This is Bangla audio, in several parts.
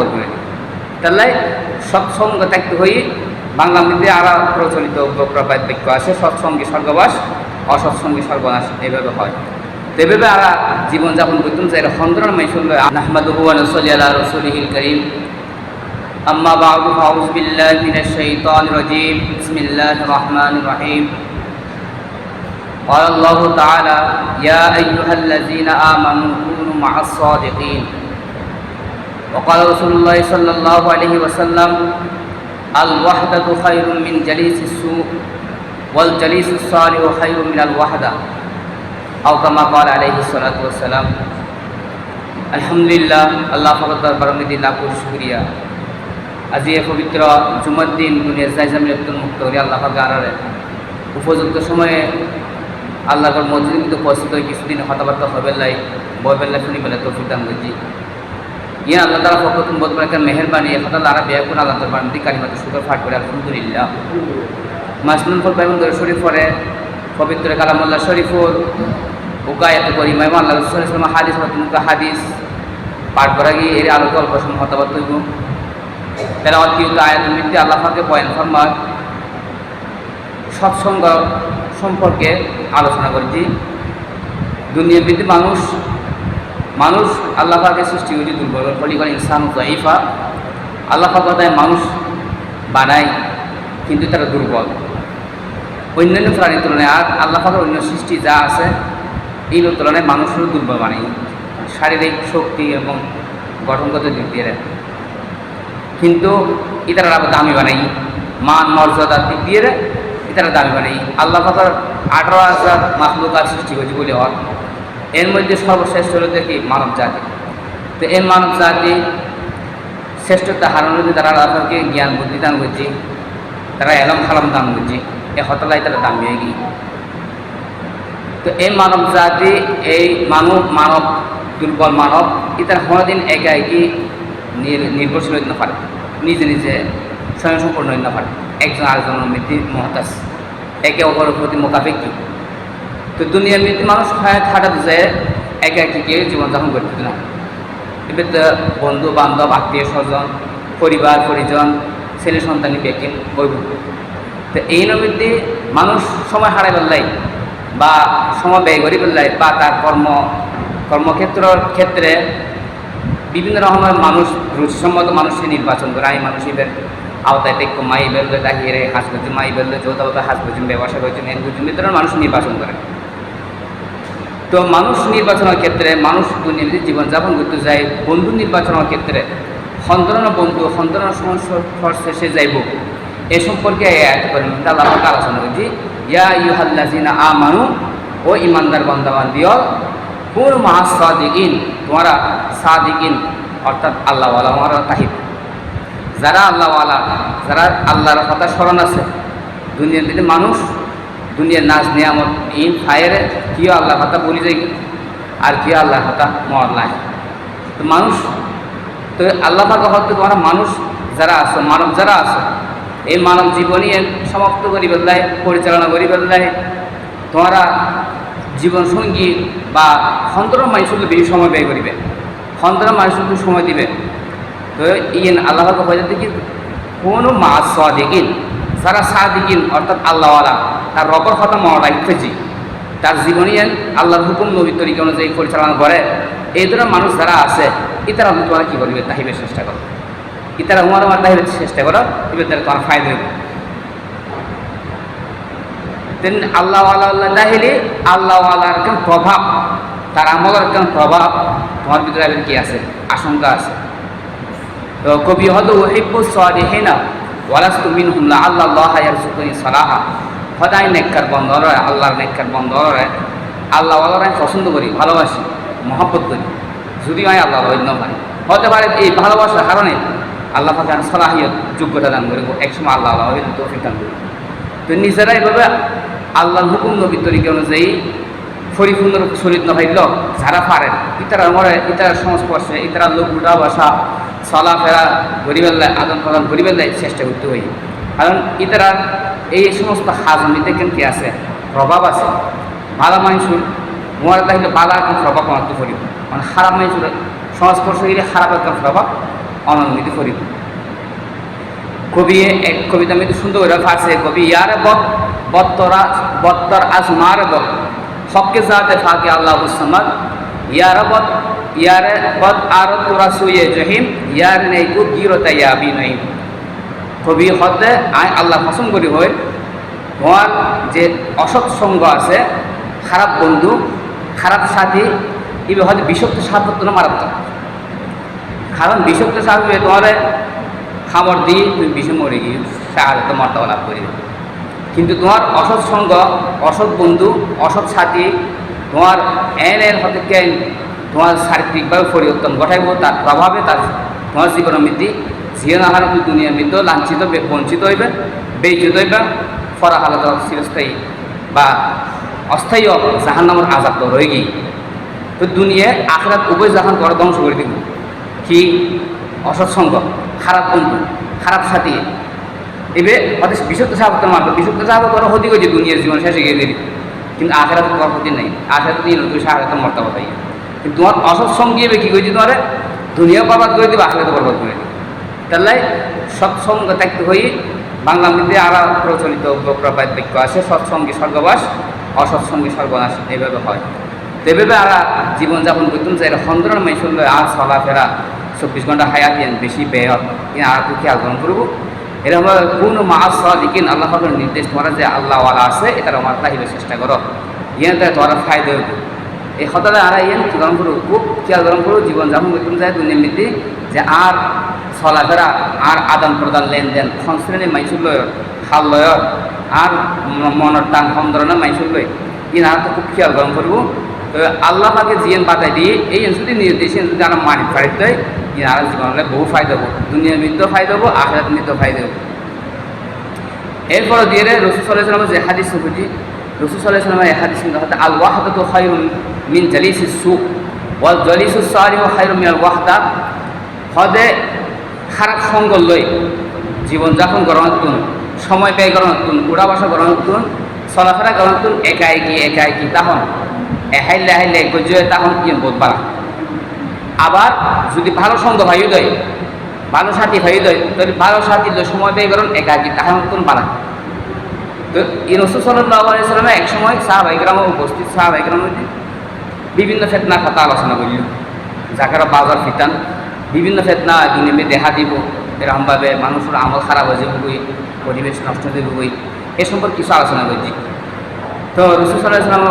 বধ করে তাহলে সৎসঙ্গ ত্যাক্ত হয়ে বাংলা মধ্যে আরো প্রচলিত প্রবাদ বাক্য আছে সৎসঙ্গী স্বর্গবাস অসৎসঙ্গী সর্বনাশ এইভাবে হয় তো এভাবে আর জীবনযাপন করতাম যে এটা সন্ত্রাণ মাই শুনলো আহমদুহু ওয়া নসল্লি আলা রাসূলিহিল কারীম أما بعد فأعوذ بالله من الشيطان الرجيم بسم الله الرحمن الرحيم قال الله تعالى يا أيها الذين آمنوا كونوا مع الصادقين وقال رسول الله صلى الله عليه وسلم الوحدة خير من جليس السوء والجليس الصالح خير من الوحدة أو كما قال عليه الصلاة والسلام الحمد لله الله فقط برمدي লাখো শুকরিয়া আজি এই পবিত্র জুমার দিন দুনিয়ার জাইজামি একটু মুক্ত করি আল্লাহ গানারে উপযুক্ত সময়ে আল্লাহর মসজিদ কিন্তু উপস্থিত হয়ে কিছুদিন কথাবার্তা হবে লাই বই বেলা শুনি বেলা তৌফিক দান করছি ইয়ে আল্লাহ তালা ফকতুন বোধ করে মেহরবানি এখন আল্লাহ বেয়া কোন আল্লাহ তার বান্দি কালিমাতে শুকর ফাট করে, আলহামদুলিল্লাহ। মাসনুল ফল পাইমন দরে শরীফ পরে, পবিত্র কালামুল্লাহ শরীফুর উকায়াত করি মাইম আল্লাহ রসুল হাদিস নতুন হাদিস পাঠ করা গিয়ে এর আলোকে অল্প সময় কথাবার্তা হইব তারা অতিরিক্ত আয়াতের মধ্যে আল্লাহ পাকে বয়ান ফরমার সৎসঙ্গ সম্পর্কে আলোচনা করেছি। দুনিয়ার মধ্যে মানুষ মানুষ আল্লাহ সৃষ্টি করেছে দুর্বল। ফলিগণ ইনসান জাইফা আল্লাহ পাক তাই মানুষ বানায়, কিন্তু তারা দুর্বল। অন্যান্য প্রাণীর তুলনায় আর আল্লাহ পাকের অন্য সৃষ্টি যা আছে এই তুলনায় মানুষেরও দুর্বল বানায় শারীরিক শক্তি এবং গঠনগত দিক দিয়ে কিন্তু ইতারা দামি বানাই, মান মর্যাদার দিক দিয়ে ইতারা দামি বানাই। আল্লাহ পাতার আঠারো হাজার মাহলুকার সৃষ্টি করেছে বলে হওয়ার এর মধ্যে সর্বশ্রেষ্ঠ হলো দেখি মানব জাতি তো এই মানব জাতি শ্রেষ্ঠতা হারানোর তারা আল্লাহকে জ্ঞান, বুদ্ধি দান করছে, তারা এলম খালাম দান করছে এ হতলাই তারা দামি হয়ে গিয়ে। তো এই মানব জাতি এই মানব মানব, দুর্বল মানব ইতার কোনোদিন একা একই নির্ভরশীল হইতে পারে। নিজে নিজে স্বয়ংসম্পূর্ণ হইতে পারে। একজন আরেকজনের মৃত্যু মহতাজ। একে অপরের প্রতি মোকাবেকি তো দুনিয়ার মৃত্যু মানুষ হাঁটাতে যায়। একে একে জীবনযাপন করতে না। এবার বন্ধু, বান্ধব, আত্মীয় স্বজন, পরিবার, পরিজন, ছেলে সন্তানি পেকে বইব তো এই নবীতে মানুষ সময় হারাই পেলাই বা সময় ব্যয় করি পেলাই বা তার কর্ম কর্মক্ষেত্রের ক্ষেত্রে বিভিন্ন রকমের মানুষ, রুচিসম্মত মানুষকে নির্বাচন করে। আমি মানুষ এদের আওতায় টেক মাই বেললে তাহিয়ে হাঁস করছেন মাই বেললে যৌথভাবে হাঁস করছেন ব্যবসা করছেন এর করছেন ভিতরে মানুষ নির্বাচন করে। তো মানুষ নির্বাচনের ক্ষেত্রে, মানুষ দুর্নীতি জীবনযাপন করতে যায়, বন্ধু নির্বাচনের ক্ষেত্রে সন্তান বন্ধু সন্তান শেষে যাইব। এ সম্পর্কে আলোচনা করছি। ইয়া ইউহাল্লাজিনা আ মানু ও ইমানদার বন্দাবান দিয়ল কোন মহা সাদিকিন, তোমারা সাদিকিন, অর্থাৎ আল্লাহওয়ালা, তোমারা তাহিদ। যারা আল্লাহওয়ালা, যারা আল্লাহর কথা স্মরণ আছে, দুনিয়ার দিকে মানুষ দুনিয়ার নাচ নিয়ামত, ইন, ফায়ারে কিও আল্লাহ কথা বলি যাই আর কিও আল্লাহ কথা মরলায় তো মানুষ, তো আল্লাহ পাক হয়তো তোমরা মানুষ যারা আছে, মানব যারা আছে, এই মানব জীবনী সমাপ্ত করি বেলায় পরিচালনা করি বেলায় তোমরা জীবন সঙ্গী বা সন্তরণ মানুষকে বেশি সময় ব্যয় করিবে। সন্তরণ মানুষকে সময় দিবে। তো ইয়েন আল্লাহ হয়ে দেখি কোনো মাছ সাদিকিন যারা সাদিকিন, অর্থাৎ আল্লাহওয়ালা, তার রকর কথা মনে রাখতেছি তার জীবনী আল্লাহর হুকুম নবী তরিকা অনুযায়ী পরিচালনা করে, এই ধরনের মানুষ যারা আছে, ইতারা তোমার কী করবে? তাহিবে চেষ্টা করো। ইতারা উমার উমার তাহিবে চেষ্টা করো, এবার তারা তোমার ফায়দা হইবে। তেন আল্লাহ আল্লাহ তাহিলে আল্লাহ আল্লাহর কেন প্রভাব, তার আমলের কেন প্রভাব, তোমার ভিতরে কি আছে? আশঙ্কা আছে। তো কবি হয়তো ওহিব্বু সালিহিনা ওয়ালাস্তু মিনহুম আল্লাহ আল্লাহ ইয়ারযুকুনি সালাহা। সদায় নেককার বন্ধর আল্লাহর নেককার বন্ধর আল্লাহ আল্লাহর পছন্দ করি, ভালোবাসি, মহব্বত করি। যদি আমি আল্লাহ অন্য পারি হতে পারে এই ভালোবাসার কারণে আল্লাহ পাকে আমি সলাহিয়ত, যোগ্যতা দান করি একসময় আল্লাহ আল্লাহ তৌফিক দান করি তো নিজেরা এভাবে আল্লাহর হুকুম নবী তরিকা অনুযায়ী পরিপূর্ণ শরীর নভাইল যারা পারেন, ইতারা মরে, ইতারা সংস্পর্শে ইতারা লোক উঠা বসা চলাফেরা গরিবেল্লায় আদান প্রদান গরিবেল্লায় চেষ্টা করতে হই কারণ ইতারা এই সমস্ত হাজমিতে কেন কি আছে? প্রভাব আছে। ভালো মানুষের মরে তাহলে ভালো একটা প্রভাব মারতে করি মানে খারাপ মানুষের সংস্পর্শ গেলে খারাপ একটা প্রভাব অনন্দিত করিব। কবি এক কবিতা আমি সুন্দর করে ফার্সে কবি ইয়ারে বত বত্তরা, বত্তর আজ মার বত হককে জাতে ফাকে আল্লাহ ইয়ারে বত বত আর তোরা সুয়ে জহিম, ইয়ার নেই কু গিরতা ইয়াবি নই কবি হতে আই আল্লাহ পছন্দ করি হয় তোমার যে অসৎ সঙ্গ আছে, খারাপ বন্ধু, খারাপ সাথী এবার হয়তো বিষাক্ত সাপত্য না মারাত্মক। কারণ বিষক্ত সাপ তোমার খাবার দিয়ে তুমি বিষে মরে গিয়ে সাহায্য মর্তাবা লাভ করি কিন্তু তোমার অসৎ সঙ্গ, অসৎ বন্ধু, অসৎ সাথী, তোমার এন এর হতে কেন তোমার চারিত্রিকভাবে পরিবর্তন ঘটাইব, তার প্রভাবে তার তোমার জীবন মৃত্যু জিয়ে না হারে তুমি দুনিয়ার মৃত্যু লাঞ্ছিত বঞ্চিত হইবে বেইজিত হইবে, ফরা হালত চিরস্থায়ী বা অস্থায়ী জাহান নামের আজাব তো রয়ে গিয়ে তো দুনিয়ায় আখরাত উভয় জাহান করে ধ্বংস করে দিব। কি? অসৎসঙ্গ খারাপ বন্ধু, খারাপ সাথী। এবে অত বিশুদ্ধ সাহাবতের মারবে বিশুদ্ধ করা হতে গেছে দুনিয়ার জীবন শেষে গিয়ে দিবি। কিন্তু আখেরাত করার নেই। আখেরাত দিন তুই সাহায্য মর্তা কিন্তু তোমার অসৎসঙ্গী এবে কী করেছি তোমার? দুনিয়া বরবাদ করে দিবে, আখেরাত বরবাদ করে দিবে। তাহলে সৎসঙ্গ ত্যাক্ত হয়ে বাংলা মধ্যে আর প্রচলিত প্রপ্রাবাদ বাক্য আছে সৎসঙ্গী স্বর্গবাস অসৎসঙ্গী সর্বনাশ এইভাবে হয়। তো এভাবে আর জীবনযাপন করতাম যে সন্দ্রণ মাইসল আর চলাফেরা চব্বিশ ঘণ্টা হায়াত ইয়ান বেশি ব্যয় হয়। কিন্তু আর একটু খেয়াল গ্রহণ করব। এরকম কোন মাস লিখিন আল্লাহ নির্দেশ তোমরা যে আল্লাহওয়ালা আছে, এটার আমার তাহিলে চেষ্টা করো। তাই তোমরা ফায়দা এই হতালে আর ইয়ান কি গ্রহণ করব খুব খেয়াল গ্রহণ করব জীবনযাপন করতাম যায় দুনিয়া মৃত্যু যে আর চলাফেরা আর আদান প্রদান লেনদেন সংশ্রেণী মাইসুল লয় খাল লয় আর মনের টান কম ধরনের মাইসুল লয় ইন তো খুব খেয়াল গ্রহণ করব তো আল্লাহ পাকে জিয়ান বাতাই দিয়ে এই যদি নির্দেশ যদি আমরা মানি ফাড়িত দেয় ইন আর জীবনে বহু ফায়দা হব। দুনিয়ার মৃত্যু ফায়দা হব আখরাত মৃত্যু ফায়দা হব। এরপরে দিয়ে রসুল সাল্লাহ যে হাদিস রসুল সাল্লাহ এই হাদিস হতে আল ওয়াহাদা তো খায়রুন মিন জালিসি সু, ওয়াল জালিসু সালিহ মিন আল ওয়াহদা। হদে খারাপ সঙ্গ লই জীবনযাপন গণতুন সময় ব্যয় গণতুন উড়া বাসা গণতুন চলাফেরা গণতুন একা একই একা একই তখন এহাইলে হাইলে গজে তখন কি বোধ পারা আবার যদি ভালো সঙ্গ ভাইও দেয় ভালো সাথী ভাইও দেয় তাহলে ভালো সাথী সময় ব্যয় করেন একা একই তাহার মতন বাড়া তো এই রসুল সাল্লাহ আলাইসালামে এক সময় সাহাবাইগ্রাম উপস্থিত সাহাবাইগ্রাম বিভিন্ন ফেতনা কথা আলোচনা করিল যাকারা বাজার ফিতান, বিভিন্ন ফেতনা দুনিমে দেখা দিব এরকমভাবে মানুষের আমল খারাপ হয়ে যাবই পরিবেশ নষ্ট হয়ে যাবই এ সম্পর্কে কিছু আলোচনা করছি তো রসুল ইসলাম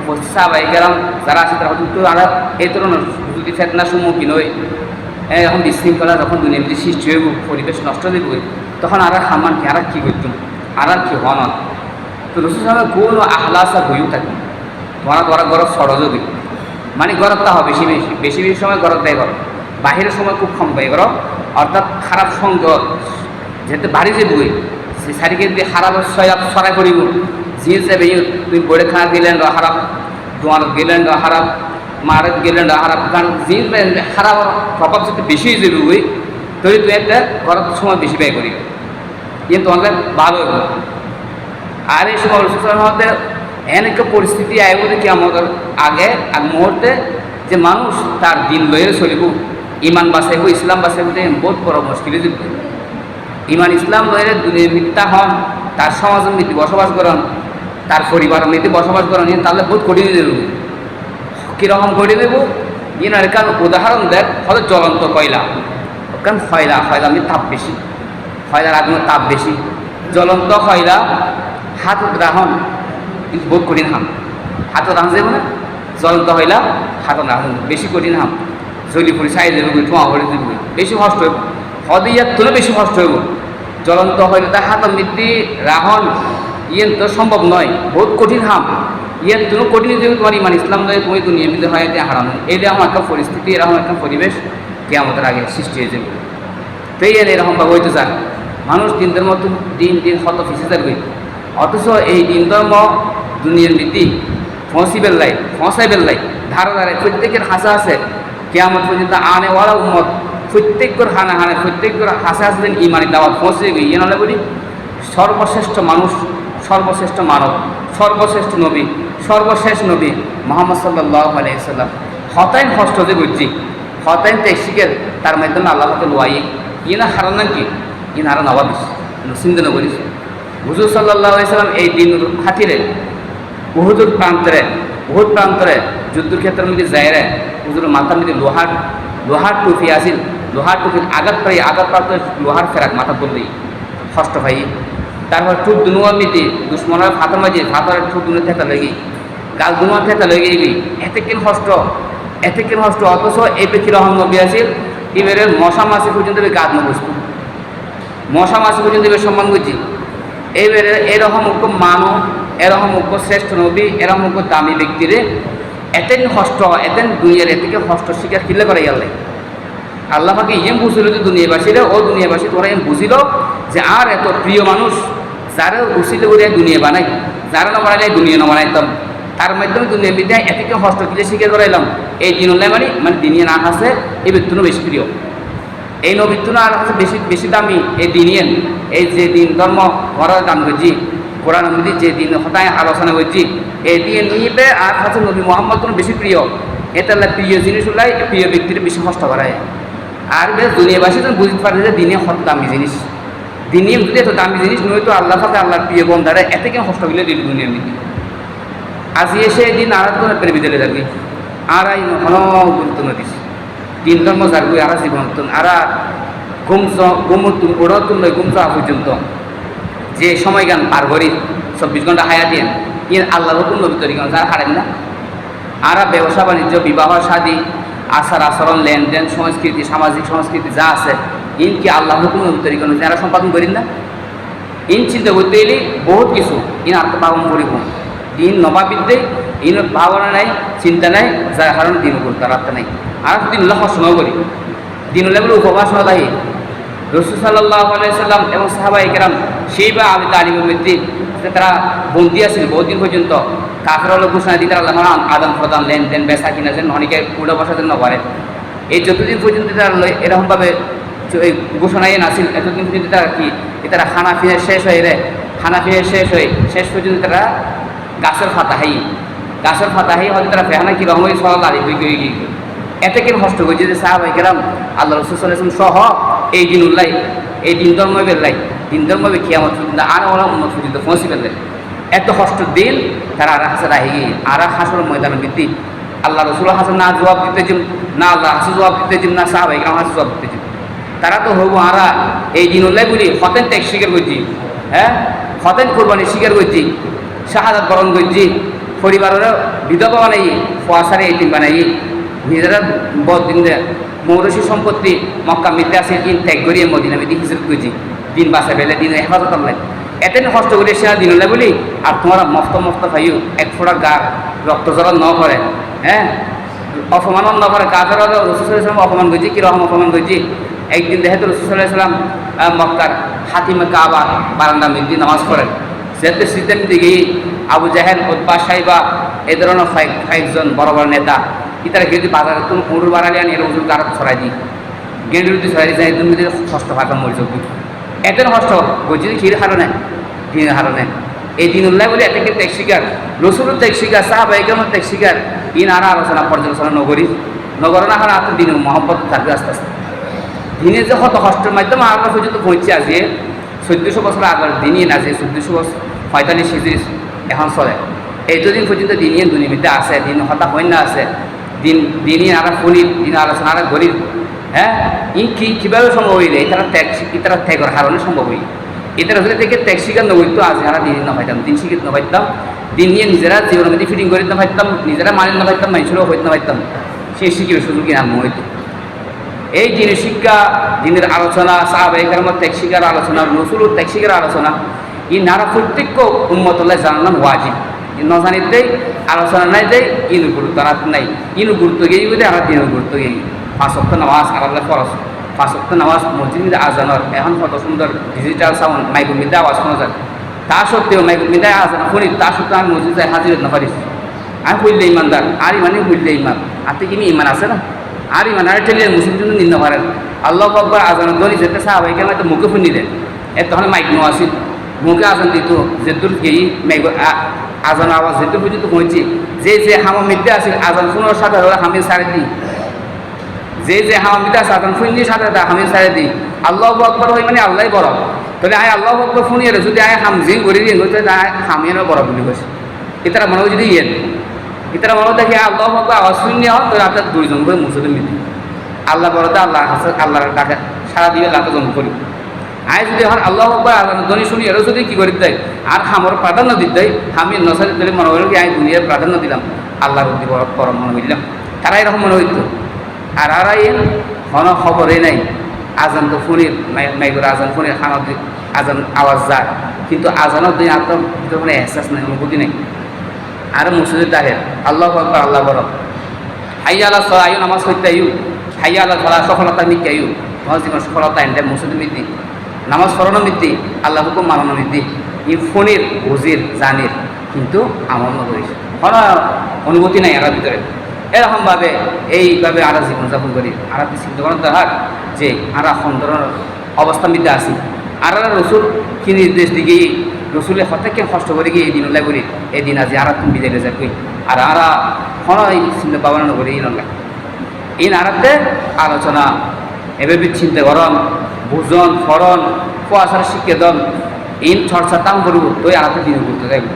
উপস্থিত সাহাবাই গেলাম যারা আছে তারা কিন্তু আর এই ধরনের যদি ফেতনার সম্মুখীন হই এখন বিশৃঙ্খলা যখন দুনিয়া মধ্যে সৃষ্টি হইব পরিবেশ নষ্ট হয়ে যাবই তখন আর সামান কি আর কি করতাম আর কি হন তো রসুল সাহেব কোনো আহলাসা হইও থাকে। তোমার তোমার গরত সরযোগী মানে গরত তা হয় বেশি বেশি বেশি বেশি সময় গরত দেয় গরম বাহিরের সময় খুব কম দেয় গরম অর্থাৎ খারাপ সঙ্গ, যেহেতু বাড়ি যে বই, সে শাড়িকে দিয়ে খারাপ সয়াব সরাই করিব জিয়ে যাবে তুমি বড়ে খানা দিলেন খারাপ তোমার গেলেন খারাপ মারে গেলেন খারাপ কারণ জিয়ে খারাপ প্রভাব যদি বেশি যাবে বই তৈরি তুই একটা গরত সময় বেশি ব্যয় করিবে কিন্তু তোমাদের ভালো আর এই সময় রসুলের মধ্যে এন একটা পরিস্থিতি আইব কি আমাদের আগে এক মুহূর্তে যে মানুষ তার দিন লয়ে চলিব। ইমান বাঁচাইব, ইসলাম বাঁচাইব বহুত বড় মুশকিল দিব। ইমান, ইসলাম লয়ে দুনিয়া মিথ্যা হন, তার সমাজ নীতি বসবাস করেন, তার পরিবারের নীতি বসবাস করেন তাহলে বহুত কঠিন দেব কীরকম করে দেব ইনার কারণ উদাহরণ দেখ, হয়তো জ্বলন্ত কয়লা। কারণ ফয়লা ফয়লা আমি তাপ বেশি। ফয়লার আগুনের তাপ বেশি। জ্বলন্ত কয়লা হাত গ্রাহন কিন্তু বহুত কঠিন হাম। হাতত রাহন যাব না। হইলা হাতত রাহন বেশি কঠিন হাম। জলি পরি চাই দেব ধোঁয়া ভরে দেব বেশি কষ্ট হইব। হদে ইয়ার তুলে বেশি কষ্ট হইব। জ্বলন্ত হইলে তার হাত মৃত্যু রাহন ইয়েন তো সম্ভব নয়। বহুত কঠিন হাম। ইয়ার তুমি কঠিন যদি তোমার ইমান ইসলাম নয় তুমি তো নিয়মিত হয় এতে হারানো এই এমন একটা পরিস্থিতি এরকম একটা পরিবেশ কেমতের আগে সৃষ্টি হয়ে যাবে। তো এই এরকমভাবে হইতে চান মানুষ দিনদের মতো দিন দিন শত ফিসে যাবে অথচ এই দিন ধর্ম দুনিয়ার নীতি ফসিবেল লাই ফসাইবেল লাই ধারা ধারে প্রত্যেকের হাসা আছে। কেমন পর্যন্ত আনে ওয়ালা উম্মত, প্রত্যেকের হানা হানে, প্রত্যেকের হাসা আছে যেন ইমানি দাওয়াত পৌঁছে ইয়ে নাহলে বলি, সর্বশ্রেষ্ঠ মানুষ, সর্বশ্রেষ্ঠ মানব, সর্বশ্রেষ্ঠ নবী সর্বশেষ নবী মোহাম্মদ সাল্লাহ আলাইসাল্লাম হতাইন হষ্ট যে বুঝছি, হতাইন টেক্সিকের তার মাধ্যমে আল্লাহ হাতে লোয়াই ইনা হারান নাম কি? ইন হারান নবাবিস চিন্তা নগরিস। হুজুর সাল্লাহ সাল্লাম এই দিন খাতিরে বহুদূর প্রান্তরে, বহুত প্রান্তরে যুদ্ধক্ষেত্রের মধ্যে যায়রে হুজুর মাথার মধ্যে লোহার লোহার টুপি আসিল লোহার টুপি আঘাত পাই, আঘাত প্রাপ্ত লোহার ফেরাক মাথা পড়লেই কষ্ট পাই তারপর ঠুক দুনুয়ার মিতি দুশ্মনের ফাতার মাঝে ফাতার ঠুক দুনো থেতা লেগে গাল দুনুয়ার থেতা লেগে গেলি এতে কিন কষ্ট এতে কেন কষ্ট অথচ এই রহম নবী আসিল এবারে মশা মাসি পর্যন্ত গাদ বসতো। মশা মাসি পর্যন্ত এবার সম্মান করছি। এইবারে এরকম ঐক্য মানু এরকম ঐক্য শ্রেষ্ঠ নবী, এরকম ঐক্য দামি ব্যক্তিরে এতেন কষ্ট, এতেন দুনিয়ার এতে কষ্ট স্বীকার কিলে করে গেলে আল্লাহ পাকে ইম বুঝিল যে দুনিয়াবাসীরা, ও দুনিয়াবাসী তোরা এম বুঝিল যে আর এত প্রিয় মানুষ যারা উচিত করে দুনিয়া বানাই, যারা না বানাইলে দুনিয়া না বানাইতাম। তার মাধ্যমে দুনিয়া বিদ্যায় এতকে কষ্ট কিলে স্বীকার করাইলাম এই দিন মানে মানে দিনিয়া না আছে, এই ব্যক্তিও বেশি প্রিয়। এই নবীত্ব আর কাছে বেশি বেশি দামি, এই দিনিয়েন, এই যে দিন ধর্ম, ঘরের দাম করছি কোরআন নদী যে দিন হতায় আলোচনা করছি এই দিন নিয়ে আর কাছে নবী মোহাম্মদ কোনো বেশি প্রিয়। এটা প্রিয় জিনিস ওলাই প্রিয় ব্যক্তির বেশি কষ্ট করায় আর বেশ দুনিয়াবাসী তো বুঝতে পারে যে দিনে কত দামি জিনিস। দিনে যদি এত দামি জিনিস নয় তো আল্লাহ সাথে আল্লাহর প্রিয় বন্ধারে এতে কেন কষ্ট গেলে দিল দুনিয়ার মধ্যে আজি এসে দিন আর কোনো প্রেমী বিদ্যালয়ে যাবি। আর আই ঘন গুরুত্ব নদীস দিন ধর্ম যারবি আর জীবন আর গুমস গুমতুন ওড়তুন নয় গুমস পর্যন্ত। যে সময় গান পার করি, চব্বিশ ঘণ্টা হায়া দিয়ে ইয়ে আল্লাহর হুকুম নবী তৈরি করেন যারা হারেন না। আর ব্যবসা বাণিজ্য, বিবাহ শাদী আচার আচরণ, লেনদেন, সংস্কৃতি, সামাজিক সংস্কৃতি যা আছে, ইন কি আল্লাহ হুকুম নবী তৈরি করেন, যারা সম্পাদন করেন না? ইন চিন্তা করতে এলে বহুত কিছু, ইন আত্ম পালন করিব। দিন নবাবিদ্যে, ইন ভাবনা নাই, চিন্তা নাই, যার কারণে দিন করতে রাখতে নাই। আর দিন উল্লাহ সময় করি, দিন উল্লাহ বলে উপবাস হলাই রসুল সাল্লাহ সাল্লাম এবং সাহাবা ইকরাম সেই বা আবি যে তারা বন্দি আছিল বহুদিন পর্যন্ত কাফের হলো ঘোষণা দিতে আল্লাহ আদান প্রদান লেনদেন বেচা কিনা যেন অনেকে উড়ে বসার জন্য পারে এই যতদিন পর্যন্ত তারা এরকমভাবে এই ঘোষণাই নাছিল এতদিন পর্যন্ত তারা কি তারা খানা ফিরে শেষ হয়ে রে খানা ফিরে শেষ হয়ে শেষ পর্যন্ত তারা গাছের ফাতাহাই গাছের ফাতাহাই হয়তো তারা ফেহানা কি রকম সরল দাঁড়িয়ে হয়ে গিয়ে এতে কেন কষ্ট করছে যে সাহাবাই কেরাম আল্লাহ রসুল সহ এই দিন উল্লাই এই দিন ধর্ম বেল্লাই দিন ধর্ম খিয়ামত পর্যন্ত। আর ওরা উন্নত পর্যন্ত পৌঁছে ফেললেন এত কষ্ট দিন তারা আর হাসে রাহি গিয়ে আর হাসর ময়দানে বৃদ্ধি আল্লাহ রসুল হাসান না জবাব দিতে জিম না আল্লাহ হাসু জবাব দিতে জিম, না সাহাবাই কেরাম হাসু জবাব দিতে জিম। তারা তো হব আরা এই দিন উল্লাই বলি, হতেন ত্যাগ স্বীকার করছি। হ্যাঁ? হতেন কোরবানি স্বীকার করছি। শাহাদাত বরণ করছি। পরিবারের বিধবা বানাই ফোয়াশারে এই দিন বানাই নিজেরা বদিন মৌরসী সম্পত্তি মক্কা আছে দিন ত্যাগ করিয়ে মদিনা মিদি হিসেব করছি দিন বাসা বেলে দিন হেফাজত আল্লাহ এতেন কষ্ট করে সে দিন বলি আর তোমার মস্ত মস্ত ভাইও এক ফোড়া গা রক্ত জল ন করে হ্যাঁ অপমান ন করে কাফের রসুলাম অপমান করছি কীরকম অপমান করছি একদিন দেখে তো রসুলাম মক্কার হাতিমে কাবা বারান্দা মিদি নামাজ পড়েন। সেতে শীতের দিকে আবু জাহেল উদ্বা সাহেবা এই ধরনের কয়েক কয়েকজন বড় বড় নেতা ইতারা যদি বাজারে তুমি উড়ুর বাড়ালে আনি এর ওষুধ গাড়াত ছড়াই দিই। গেঁড়ি যদি ছড়াই যায় তুমি যদি কষ্ট ভাষা মরে চলবি এত কষ্ট বলছি ক্ষীর হারনে দিনের হারনে এই দিন উল্লাহ বলে এটাকে ত্যাগ শিকার রসুল ত্যাগ শিকার সাহাবা একেমন ত্যাগ শিকার দিন আর আলোচনা পর্যালোচনা নগরী নগর না হারা আপনার দিনের মহব্বত থাকবে আস্তে আস্তে। দিনে যে কত কষ্টের মাধ্যমে আমরা পর্যন্ত পৌঁছে আছে চোদ্দশো বছর আগের দিনই না যে চোদ্দশো বছর, পঁয়তাল্লিশ হিজড়ি এখন চলে। এই দুদিন পর্যন্ত দিনই দুনিমিতে আছে, দিন হতা হন্য আছে। দিন, দিনই আর ফলির দিন আলোচনা আর গরিব হ্যাঁ? ই কি, কীভাবে সম্ভব হইলে? তারা ত্যাগ তারা ত্যাগের কারণে সম্ভব হই এটার হলে থেকে ত্যাগ স্বীকার নবইতো আজ যারা দিন না পাইতাম, দিন স্বীকৃত না পাইতাম, দিন নিয়ে নিজেরা জীবনের মধ্যে ফিটিং করে না পাইতাম, নিজেরা মানি না পাইতাম মানুষেরও হইতে না পাইতাম সেই শিখির সুযোগই নাম হইতো। এই দিনের শিক্ষা, দিনের আলোচনা সাহাব এখানে ত্যাগ শিকার আলোচনা নসুল ত্যাগ শিকার আলোচনা, এই নানা প্রত্যেক উন্মতল্লাহ জানালাম ওয়াজিব। ন দেই, আলোচনা নাই দেই, ইনু গুরুত্ব আর নাই, ইনু গুরুত্ব গেই বলে আর দিনের গুরুত্ব গিয়ে পাঁচ সপ্তাহ নামাজ আলাদা খরচ পাঁচ সপ্তাহ নামাজ মসজিদ আজানোর এখন কত সুন্দর ডিজিটাল সাউন্ড মাইকুর মিদে আওয়াজ শোনা যায়। তা সত্ত্বেও মাইকুর মিদে আজান শুনি তা সত্ত্বেও আমি মসজিদে হাজির না পারিস আমি হইলে ইমানদার আর ইমানে হইলে ইমান। আতে কি ইমান আছে না? আর ইমান আর ঠেলে মুসলিম জন্য নিন্দ পারেন আল্লাহ আকবর আজান ধরি যেতে সাহাবাই কেন তো মুখে শুনি দেন এর তখন মাইক নো আসিল মুখে আজান দিত যেদুর গেই মেঘ আজান আওয়াজ যেতে পর্যন্ত পৌঁছি যে যে হামা মিথ্যে আসিল আজান শোনার সাথে হলে হামি সারে দিই। যে যে হামিদা সাতন ফুন্নি সাথে দা হামি সারে দি আল্লাহ আকবর হই মানে আল্লাহ বড় তাহলে আয় আল্লাহ আকবর ফুনিয়ে যদি আয় হাম জিং করি দিন হইতে আয় হামিয়ানো বড় বুলি কৈছে ইতারা মনে হয় যদি ইয়েন। ইতারা মনে দেখি আল্লাহ আকবর আওয়াজ শূন্য হন তো আপনার দুইজন করে মুসলিম মিলি। আল্লাহ বড়তে আল্লাহ আল্লাহর ডাকে সারা দিয়ে লাখে জন্ম করি আয় যদি হন আল্লাহ আকবর ধ্বনি শুনি, এরও যদি কি করে দেয়? আর হামর প্রাধান্য দিত দেয় আমি নসারি দিলে মনে হইল কি আমি দুনিয়ার প্রাধান্য দিলাম। আল্লাহর উদ্দি পরম মনে হইলাম তারা এরকম মনে হইতো। আর আর এই ঘন খবরই নাই। আজান তো ফোনের মাইগুর আজান ফোনের খানত আজান আওয়াজ যায়। কিন্তু আজানের দিন আপনার ভিতরে কোনো এহসাস নাই অনুভূতি নেই। আর মুসজিদ তাহের আল্লাহ আকবর, আল্লাহ বড়। হাইয়া আল্লাহ সলা আয়ু নামাজ হইতে আয়ু হাইয়া আল্লাহ সলা সফলতা মিথ্যে আয়ু তোমার জীবন সফলতা এনতে মুসজিদ মিথ্যি নামাজ পড়ানো মিথ্যি আল্লাহ হুকুম মানানো মিথ্যি ই ফোনের বুঝির জানির কিন্তু আমার মতো হয়েছে কোনো অনুভূতি নাই এর ভিতরে। এরকমভাবে, এইভাবে আরা জীবনযাপন করি। আর চিন্তা করেন তাহার যে আরা সুন্দর অবস্থা মধ্যে আছি। আর রসুল কি নির্দেশ দিকে, রসুলের হঠাৎ কষ্ট করে গিয়ে এই দিন ওলাই করি। এই দিন আজি আর তুমি বিদায় যা কই আর আরা হন এই চিন্তা ভাবনা করি এই নলাই এই নারাতে আলোচনা এভাবে চিন্তা করন বুঝন ফরন কুয়াশার শিক্ষে দন। ইন চর্চা তাম করব তো আলাদা দিন করতে যাইব।